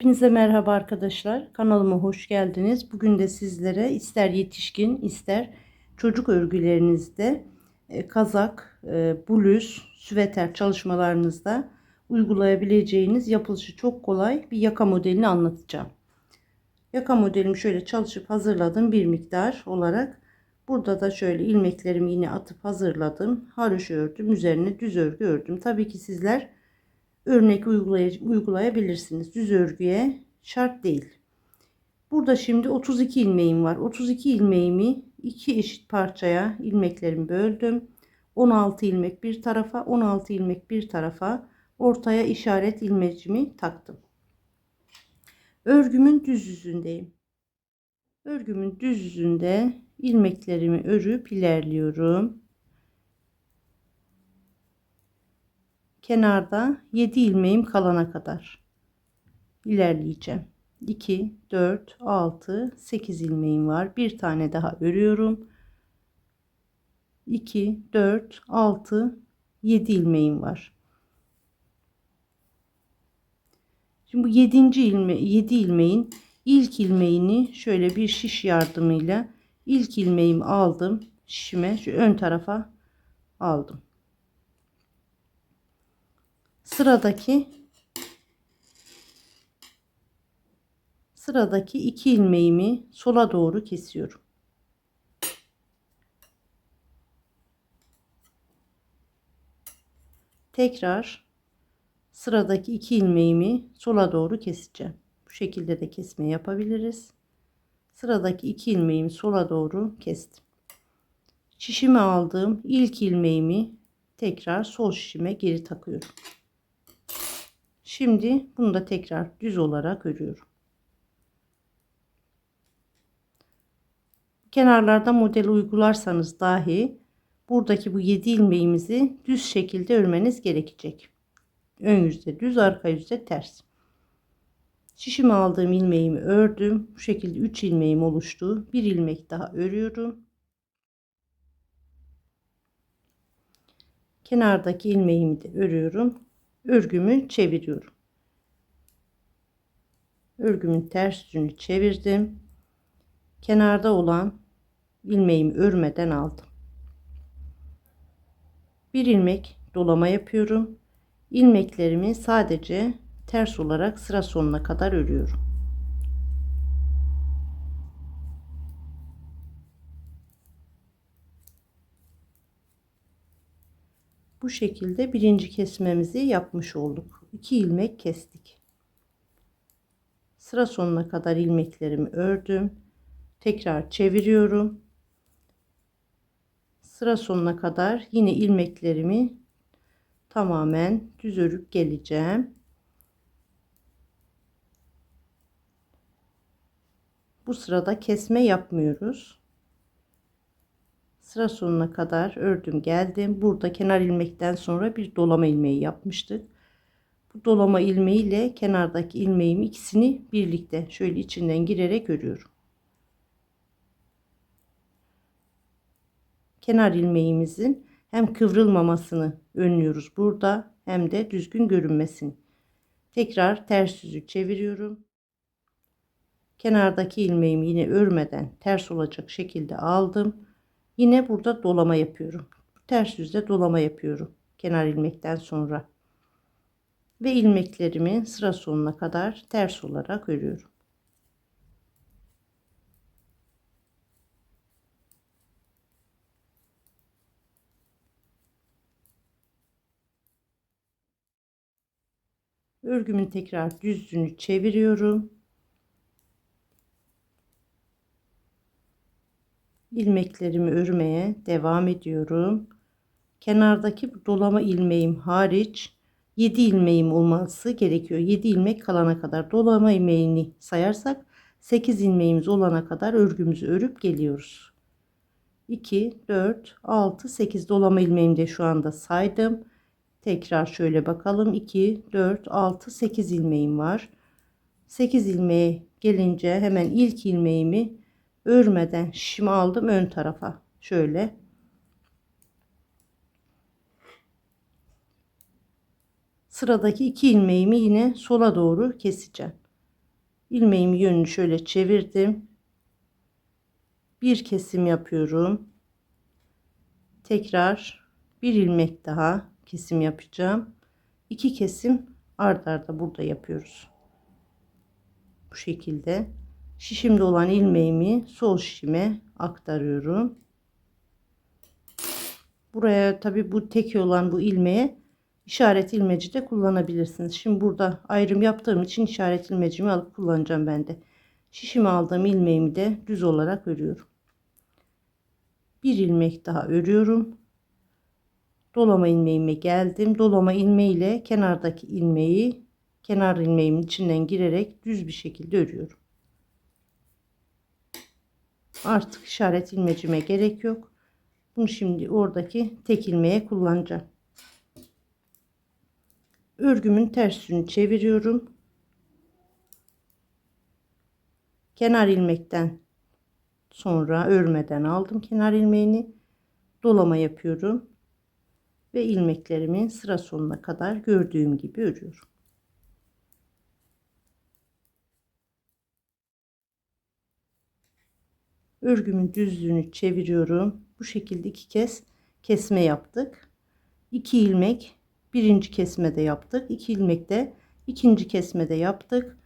Hepinize merhaba arkadaşlar. Kanalıma hoş geldiniz. Bugün de sizlere ister yetişkin ister çocuk örgülerinizde e, kazak, e, bluz, süveter çalışmalarınızda uygulayabileceğiniz yapılışı çok kolay bir yaka modelini anlatacağım. Yaka modelimi şöyle çalışıp hazırladım bir miktar olarak. Burada da şöyle ilmeklerimi yine atıp hazırladım. Haroşa ördüm. Üzerine düz örgü ördüm. Tabii ki sizler örnek uygulay uygulayabilirsiniz. Düz örgüye şart değil. Burada şimdi 32 ilmeğim var. 32 ilmeğimi iki eşit parçaya ilmeklerimi böldüm. 16 ilmek bir tarafa, 16 ilmek bir tarafa ortaya işaret ilmecimi taktım. Örgümün düz yüzündeyim. Örgümün düz yüzünde ilmeklerimi örüp ilerliyorum. Kenarda 7 ilmeğim kalana kadar ilerleyeceğim. 2 4 6 8 ilmeğim var. Bir tane daha örüyorum. 2 4 6 7 ilmeğim var. Şimdi bu 7. ilme 7 ilmeğin ilk ilmeğini şöyle bir şiş yardımıyla ilk ilmeğimi aldım. Şişime şu ön tarafa aldım sıradaki sıradaki iki ilmeğimi sola doğru kesiyorum. Tekrar sıradaki iki ilmeğimi sola doğru keseceğim. Bu şekilde de kesme yapabiliriz. Sıradaki iki ilmeğimi sola doğru kestim. Şişimi aldığım ilk ilmeğimi tekrar sol şişime geri takıyorum. Şimdi bunu da tekrar düz olarak örüyorum. Kenarlarda model uygularsanız dahi buradaki bu 7 ilmeğimizi düz şekilde örmeniz gerekecek. Ön yüzde düz, arka yüzde ters. Şişimi aldığım ilmeğimi ördüm. Bu şekilde 3 ilmeğim oluştu. Bir ilmek daha örüyorum. Kenardaki ilmeğimi de örüyorum örgümü çeviriyorum. Örgümün ters yüzünü çevirdim. Kenarda olan ilmeğimi örmeden aldım. Bir ilmek dolama yapıyorum. İlmeklerimi sadece ters olarak sıra sonuna kadar örüyorum. Bu şekilde birinci kesmemizi yapmış olduk. 2 ilmek kestik. Sıra sonuna kadar ilmeklerimi ördüm. Tekrar çeviriyorum. Sıra sonuna kadar yine ilmeklerimi tamamen düz örüp geleceğim. Bu sırada kesme yapmıyoruz sıra sonuna kadar ördüm geldim. Burada kenar ilmekten sonra bir dolama ilmeği yapmıştık. Bu dolama ilmeği ile kenardaki ilmeğimi ikisini birlikte şöyle içinden girerek örüyorum. Kenar ilmeğimizin hem kıvrılmamasını önlüyoruz burada hem de düzgün görünmesini. Tekrar ters yüzü çeviriyorum. Kenardaki ilmeğimi yine örmeden ters olacak şekilde aldım Yine burada dolama yapıyorum. Ters yüzde dolama yapıyorum. Kenar ilmekten sonra. Ve ilmeklerimi sıra sonuna kadar ters olarak örüyorum. Örgümün tekrar düzlüğünü çeviriyorum. İlmeklerimi örmeye devam ediyorum. Kenardaki dolama ilmeğim hariç 7 ilmeğim olması gerekiyor. 7 ilmek kalana kadar dolama ilmeğini sayarsak 8 ilmeğimiz olana kadar örgümüzü örüp geliyoruz. 2 4 6 8 dolama ilmeğimi de şu anda saydım. Tekrar şöyle bakalım. 2 4 6 8 ilmeğim var. 8 ilmeğe gelince hemen ilk ilmeğimi örmeden şişimi aldım ön tarafa şöyle sıradaki iki ilmeğimi yine sola doğru keseceğim ilmeğimi yönünü şöyle çevirdim. Bir kesim yapıyorum. Tekrar bir ilmek daha kesim yapacağım. İki kesim ard arda burada yapıyoruz. Bu şekilde şişimde olan ilmeğimi sol şişime aktarıyorum. Buraya tabi bu teki olan bu ilmeğe işaret ilmeci de kullanabilirsiniz. Şimdi burada ayrım yaptığım için işaret ilmecimi alıp kullanacağım ben de. Şişimi aldığım ilmeğimi de düz olarak örüyorum. Bir ilmek daha örüyorum. Dolama ilmeğime geldim. Dolama ilmeği ile kenardaki ilmeği kenar ilmeğimin içinden girerek düz bir şekilde örüyorum. Artık işaret ilmecime gerek yok. Bunu şimdi oradaki tek ilmeğe kullanacağım. Örgümün ters yönünü çeviriyorum. Kenar ilmekten sonra örmeden aldım kenar ilmeğini. Dolama yapıyorum. Ve ilmeklerimin sıra sonuna kadar gördüğüm gibi örüyorum. Örgümün düzlüğünü çeviriyorum. Bu şekilde iki kez kesme yaptık. 2 ilmek birinci kesmede yaptık. 2 ilmek de ikinci kesmede yaptık.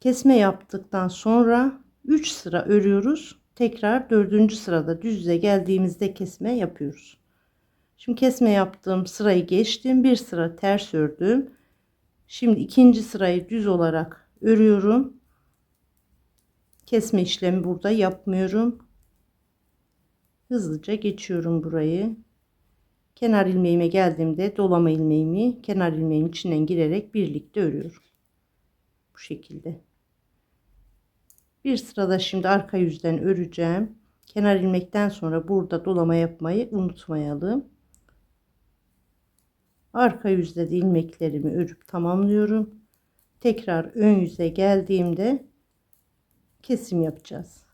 Kesme yaptıktan sonra 3 sıra örüyoruz. Tekrar dördüncü sırada düz yüze geldiğimizde kesme yapıyoruz. Şimdi kesme yaptığım sırayı geçtim. Bir sıra ters ördüm. Şimdi ikinci sırayı düz olarak örüyorum. Kesme işlemi burada yapmıyorum. Hızlıca geçiyorum burayı. Kenar ilmeğime geldiğimde dolama ilmeğimi kenar ilmeğin içinden girerek birlikte örüyorum. Bu şekilde. Bir sırada şimdi arka yüzden öreceğim. Kenar ilmekten sonra burada dolama yapmayı unutmayalım. Arka yüzde de ilmeklerimi örüp tamamlıyorum. Tekrar ön yüze geldiğimde kesim yapacağız.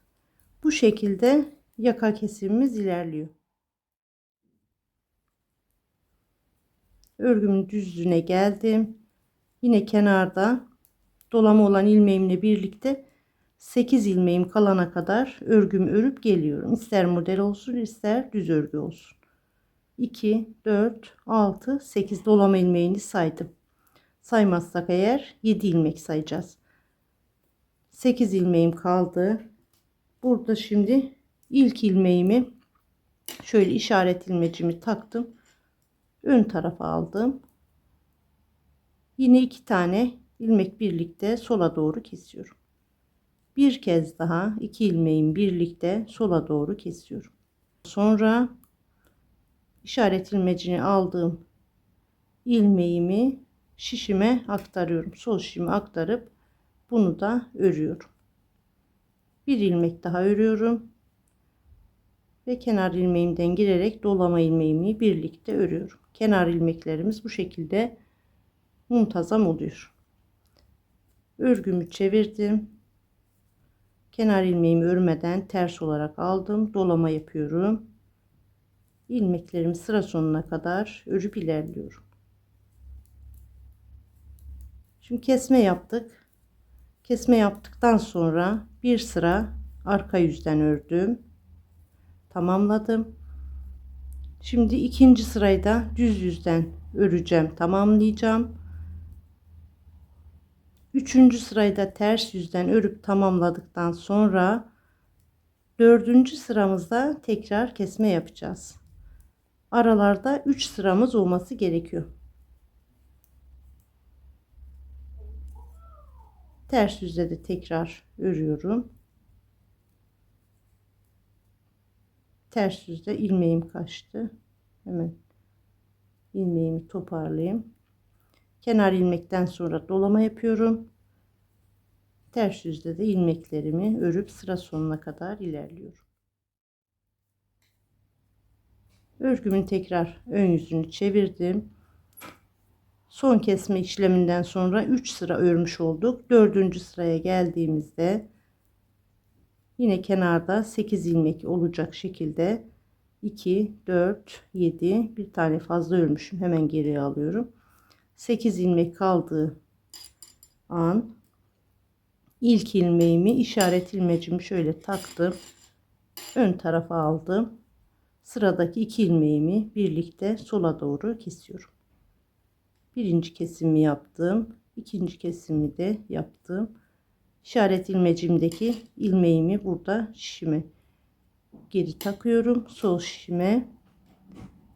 Bu şekilde yaka kesimimiz ilerliyor. Örgümün düzlüğüne geldim. Yine kenarda dolama olan ilmeğimle birlikte 8 ilmeğim kalana kadar örgümü örüp geliyorum. İster model olsun ister düz örgü olsun. 2, 4, 6, 8 dolama ilmeğini saydım. Saymazsak eğer 7 ilmek sayacağız. 8 ilmeğim kaldı. Burada şimdi ilk ilmeğimi şöyle işaret ilmecimi taktım. Ön tarafa aldım. Yine iki tane ilmek birlikte sola doğru kesiyorum. Bir kez daha iki ilmeğin birlikte sola doğru kesiyorum. Sonra işaret ilmecini aldığım ilmeğimi şişime aktarıyorum. Sol şişime aktarıp bunu da örüyorum. Bir ilmek daha örüyorum. Ve kenar ilmeğimden girerek dolama ilmeğimi birlikte örüyorum. Kenar ilmeklerimiz bu şekilde muntazam oluyor. Örgümü çevirdim. Kenar ilmeğimi örmeden ters olarak aldım. Dolama yapıyorum. İlmeklerimi sıra sonuna kadar örüp ilerliyorum. Şimdi kesme yaptık kesme yaptıktan sonra bir sıra arka yüzden ördüm. Tamamladım. Şimdi ikinci sırayı da düz yüzden öreceğim tamamlayacağım. Üçüncü sırayı da ters yüzden örüp tamamladıktan sonra dördüncü sıramızda tekrar kesme yapacağız. Aralarda 3 sıramız olması gerekiyor ters yüzde de tekrar örüyorum. Ters yüzde ilmeğim kaçtı. Hemen ilmeğimi toparlayayım. Kenar ilmekten sonra dolama yapıyorum. Ters yüzde de ilmeklerimi örüp sıra sonuna kadar ilerliyorum. Örgümün tekrar ön yüzünü çevirdim son kesme işleminden sonra 3 sıra örmüş olduk. 4. sıraya geldiğimizde yine kenarda 8 ilmek olacak şekilde 2 4 7 bir tane fazla örmüşüm. Hemen geriye alıyorum. 8 ilmek kaldığı an ilk ilmeğimi işaret ilmecimi şöyle taktım. Ön tarafa aldım. Sıradaki iki ilmeğimi birlikte sola doğru kesiyorum. Birinci kesimi yaptım. ikinci kesimi de yaptım. İşaret ilmecimdeki ilmeğimi burada şişime geri takıyorum. Sol şişime.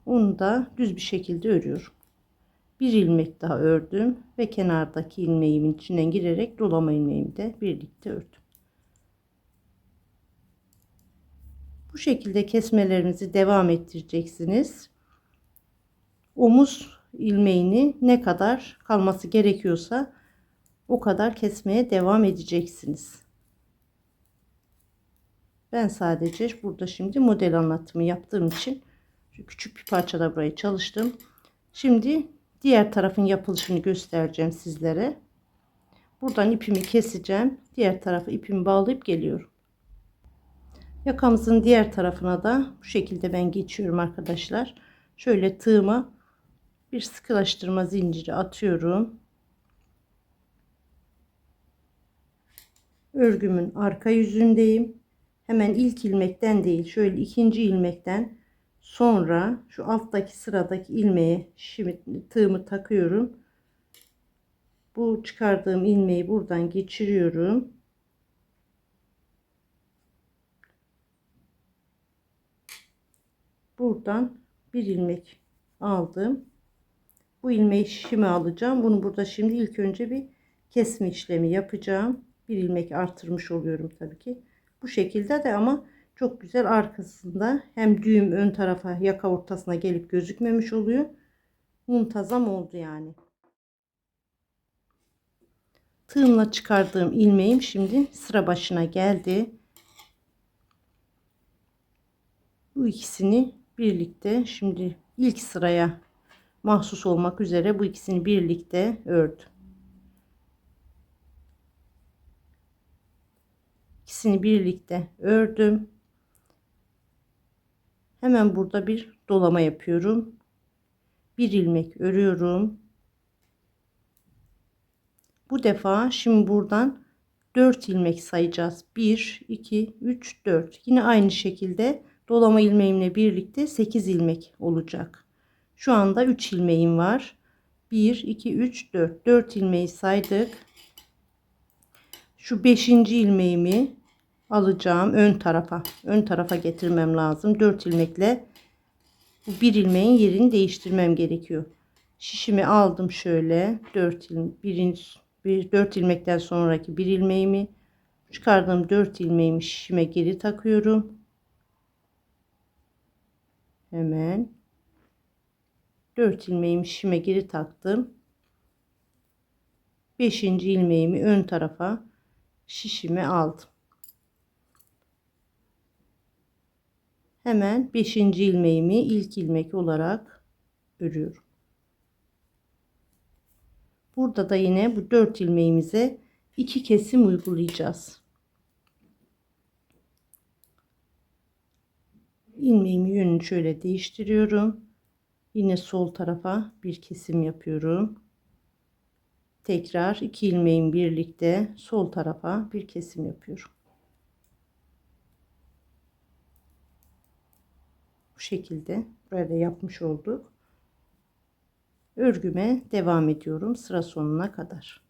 Onu da düz bir şekilde örüyorum. Bir ilmek daha ördüm ve kenardaki ilmeğimin içinden girerek dolama ilmeğimi de birlikte ördüm. Bu şekilde kesmelerinizi devam ettireceksiniz. Omuz ilmeğini ne kadar kalması gerekiyorsa o kadar kesmeye devam edeceksiniz. Ben sadece burada şimdi model anlatımı yaptığım için küçük bir parçada burayı çalıştım. Şimdi diğer tarafın yapılışını göstereceğim sizlere. Buradan ipimi keseceğim. Diğer tarafı ipimi bağlayıp geliyorum. Yakamızın diğer tarafına da bu şekilde ben geçiyorum arkadaşlar. Şöyle tığıma bir sıkılaştırma zinciri atıyorum. Örgümün arka yüzündeyim. Hemen ilk ilmekten değil şöyle ikinci ilmekten sonra şu alttaki sıradaki ilmeğe şimdi tığımı takıyorum. Bu çıkardığım ilmeği buradan geçiriyorum. Buradan bir ilmek aldım. Bu ilmeği şişime alacağım. Bunu burada şimdi ilk önce bir kesme işlemi yapacağım. Bir ilmek artırmış oluyorum tabii ki. Bu şekilde de ama çok güzel arkasında hem düğüm ön tarafa yaka ortasına gelip gözükmemiş oluyor. Muntazam oldu yani. Tığımla çıkardığım ilmeğim şimdi sıra başına geldi. Bu ikisini birlikte şimdi ilk sıraya mahsus olmak üzere bu ikisini birlikte ördüm. İkisini birlikte ördüm. Hemen burada bir dolama yapıyorum. Bir ilmek örüyorum. Bu defa şimdi buradan 4 ilmek sayacağız. 1 2 3 4. Yine aynı şekilde dolama ilmeğimle birlikte 8 ilmek olacak. Şu anda 3 ilmeğim var. 1 2 3 4 4 ilmeği saydık. Şu 5. ilmeğimi alacağım ön tarafa. Ön tarafa getirmem lazım. 4 ilmekle bu bir ilmeğin yerini değiştirmem gerekiyor. Şişimi aldım şöyle 4 il, birinci bir 4 ilmekten sonraki bir ilmeğimi çıkardığım 4 ilmeğimi şişime geri takıyorum. Hemen 4 ilmeğimi şişime geri taktım. 5. ilmeğimi ön tarafa şişime aldım. Hemen 5. ilmeğimi ilk ilmek olarak örüyorum. Burada da yine bu 4 ilmeğimize iki kesim uygulayacağız. ilmeğimi yönünü şöyle değiştiriyorum. Yine sol tarafa bir kesim yapıyorum. Tekrar iki ilmeğin birlikte sol tarafa bir kesim yapıyorum. Bu şekilde buraya da yapmış olduk. Örgüme devam ediyorum sıra sonuna kadar.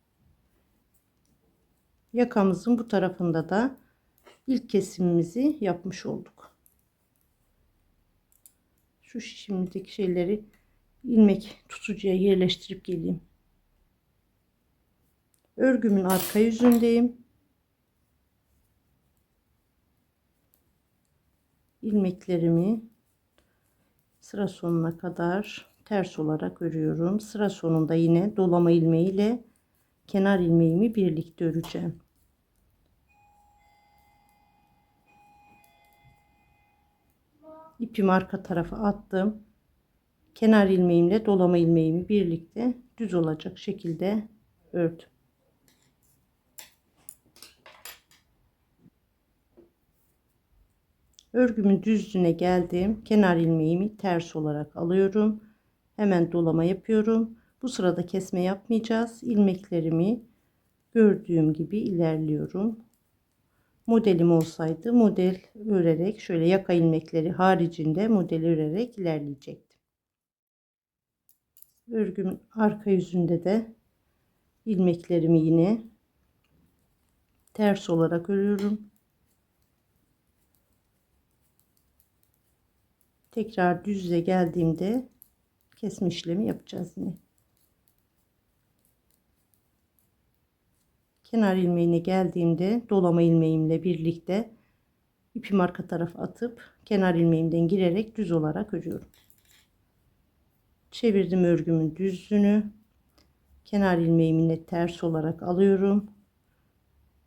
Yakamızın bu tarafında da ilk kesimimizi yapmış olduk şu şişimdeki şeyleri ilmek tutucuya yerleştirip geleyim. Örgümün arka yüzündeyim. ilmeklerimi sıra sonuna kadar ters olarak örüyorum. Sıra sonunda yine dolama ilmeği ile kenar ilmeğimi birlikte öreceğim. İpimi arka tarafa attım. Kenar ilmeğimle dolama ilmeğimi birlikte düz olacak şekilde ördüm. Örgümün düzlüğüne geldim. Kenar ilmeğimi ters olarak alıyorum. Hemen dolama yapıyorum. Bu sırada kesme yapmayacağız. İlmeklerimi gördüğüm gibi ilerliyorum. Modelim olsaydı model örerek şöyle yaka ilmekleri haricinde model örerek ilerleyecektim. Örgümün arka yüzünde de ilmeklerimi yine ters olarak örüyorum. Tekrar düz yüze geldiğimde kesme işlemi yapacağız yine. Kenar ilmeğine geldiğimde dolama ilmeğimle birlikte ipimi arka tarafa atıp kenar ilmeğimden girerek düz olarak örüyorum. Çevirdim örgümün düzünü. Kenar ilmeğimle ters olarak alıyorum.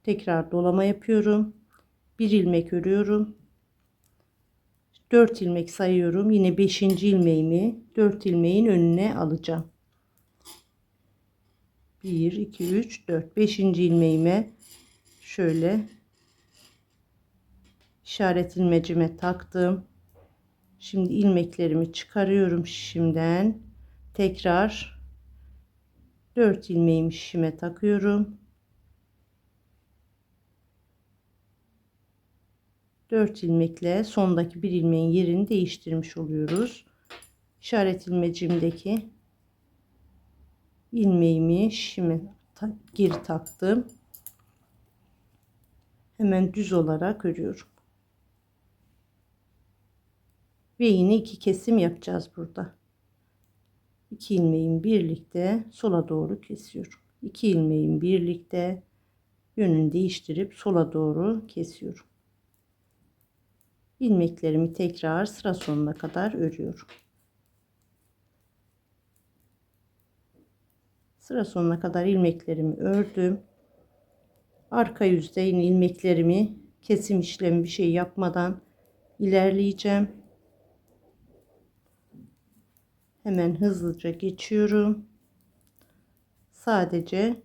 Tekrar dolama yapıyorum. Bir ilmek örüyorum. 4 ilmek sayıyorum. Yine 5. ilmeğimi 4 ilmeğin önüne alacağım. 1 2 3 4 5. ilmeğime şöyle işaret ilmecime taktım. Şimdi ilmeklerimi çıkarıyorum şişimden. Tekrar 4 ilmeğimi şişime takıyorum. 4 ilmekle sondaki bir ilmeğin yerini değiştirmiş oluyoruz. İşaret ilmecimdeki ilmeğimi şişime ta geri taktım. Hemen düz olarak örüyorum. Ve yine iki kesim yapacağız burada. İki ilmeğin birlikte sola doğru kesiyorum. İki ilmeğin birlikte yönünü değiştirip sola doğru kesiyorum. İlmeklerimi tekrar sıra sonuna kadar örüyorum. Sıra sonuna kadar ilmeklerimi ördüm. Arka yüzde ilmeklerimi kesim işlemi bir şey yapmadan ilerleyeceğim. Hemen hızlıca geçiyorum. Sadece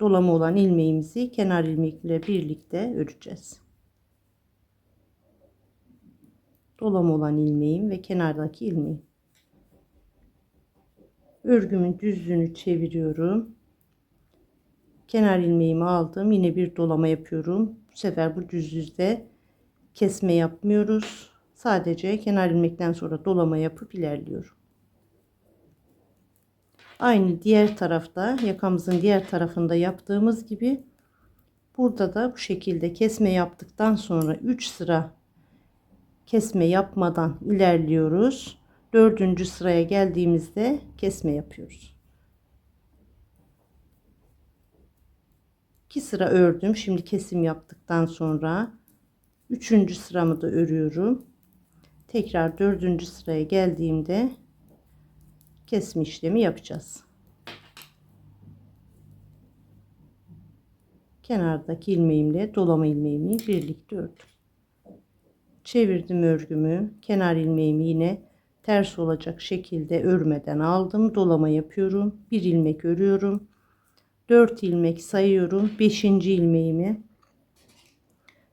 dolama olan ilmeğimizi kenar ilmekle birlikte öreceğiz. Dolama olan ilmeğim ve kenardaki ilmeğim. Örgümün düzlüğünü çeviriyorum. Kenar ilmeğimi aldım. Yine bir dolama yapıyorum. Bu sefer bu düz yüzde kesme yapmıyoruz. Sadece kenar ilmekten sonra dolama yapıp ilerliyorum. Aynı diğer tarafta yakamızın diğer tarafında yaptığımız gibi burada da bu şekilde kesme yaptıktan sonra 3 sıra kesme yapmadan ilerliyoruz. Dördüncü sıraya geldiğimizde kesme yapıyoruz. 2 sıra ördüm. Şimdi kesim yaptıktan sonra üçüncü sıramı da örüyorum. Tekrar dördüncü sıraya geldiğimde kesme işlemi yapacağız. Kenardaki ilmeğimle dolama ilmeğimi birlikte ördüm. Çevirdim örgümü. Kenar ilmeğimi yine ters olacak şekilde örmeden aldım. Dolama yapıyorum. Bir ilmek örüyorum. 4 ilmek sayıyorum. 5. ilmeğimi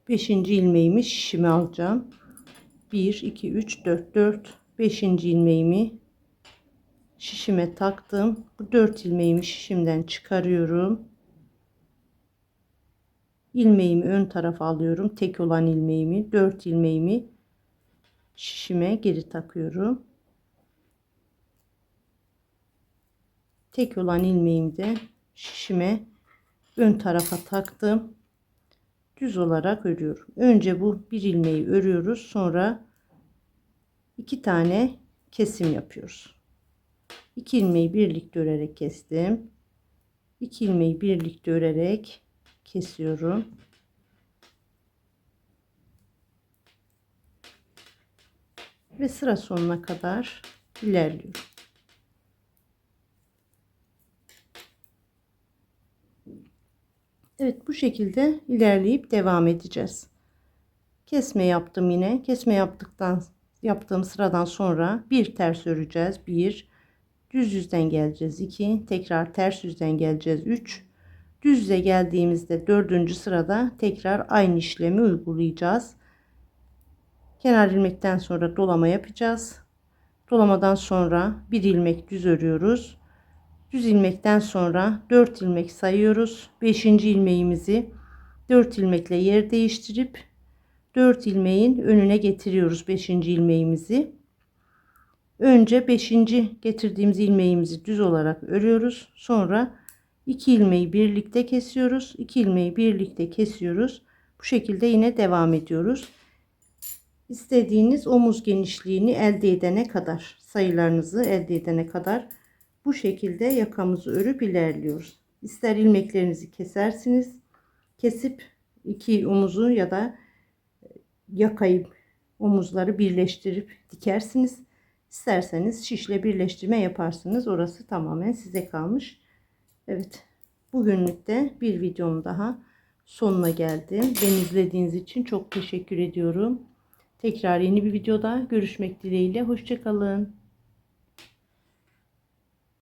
5. ilmeğimi şişime alacağım. 1 2 3 4 4 5. ilmeğimi şişime taktım. Bu 4 ilmeğimi şişimden çıkarıyorum. Ilmeğimi ön tarafa alıyorum. Tek olan ilmeğimi, 4 ilmeğimi şişime geri takıyorum. Tek olan ilmeğimi de şişime ön tarafa taktım. Düz olarak örüyorum. Önce bu bir ilmeği örüyoruz. Sonra iki tane kesim yapıyoruz. İki ilmeği birlikte örerek kestim. İki ilmeği birlikte örerek kesiyorum. Ve sıra sonuna kadar ilerliyorum. Evet bu şekilde ilerleyip devam edeceğiz. Kesme yaptım yine. Kesme yaptıktan yaptığım sıradan sonra bir ters öreceğiz. Bir düz yüzden geleceğiz. 2 tekrar ters yüzden geleceğiz. 3 düz yüze geldiğimizde dördüncü sırada tekrar aynı işlemi uygulayacağız. Kenar ilmekten sonra dolama yapacağız. Dolamadan sonra bir ilmek düz örüyoruz. Düz ilmekten sonra 4 ilmek sayıyoruz. 5. ilmeğimizi 4 ilmekle yer değiştirip 4 ilmeğin önüne getiriyoruz 5. ilmeğimizi. Önce 5. getirdiğimiz ilmeğimizi düz olarak örüyoruz. Sonra 2 ilmeği birlikte kesiyoruz. 2 ilmeği birlikte kesiyoruz. Bu şekilde yine devam ediyoruz. İstediğiniz omuz genişliğini elde edene kadar sayılarınızı elde edene kadar bu şekilde yakamızı örüp ilerliyoruz. İster ilmeklerinizi kesersiniz. Kesip iki omuzu ya da yakayı omuzları birleştirip dikersiniz. İsterseniz şişle birleştirme yaparsınız. Orası tamamen size kalmış. Evet. Bugünlük de bir videom daha sonuna geldim. Beni izlediğiniz için çok teşekkür ediyorum. Tekrar yeni bir videoda görüşmek dileğiyle. Hoşçakalın.